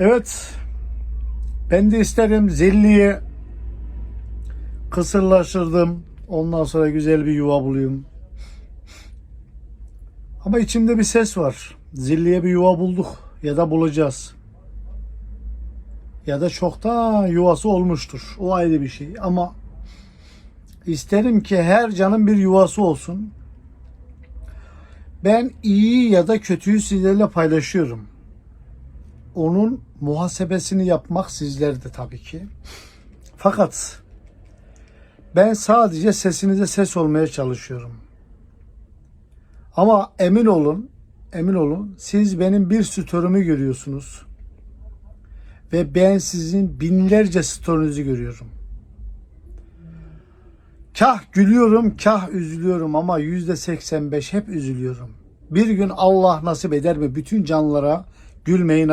Evet. Ben de isterim zilliyi kısırlaştırdım. Ondan sonra güzel bir yuva bulayım. Ama içimde bir ses var. Zilliye bir yuva bulduk ya da bulacağız. Ya da çoktan yuvası olmuştur. O ayrı bir şey ama isterim ki her canın bir yuvası olsun. Ben iyi ya da kötüyü sizlerle paylaşıyorum. Onun muhasebesini yapmak sizlerde tabii ki. Fakat ben sadece sesinize ses olmaya çalışıyorum. Ama emin olun, emin olun siz benim bir story'mi görüyorsunuz. Ve ben sizin binlerce story'nizi görüyorum. Kah gülüyorum, kah üzülüyorum ama yüzde 85 hep üzülüyorum. Bir gün Allah nasip eder mi bütün canlılara gülmeyi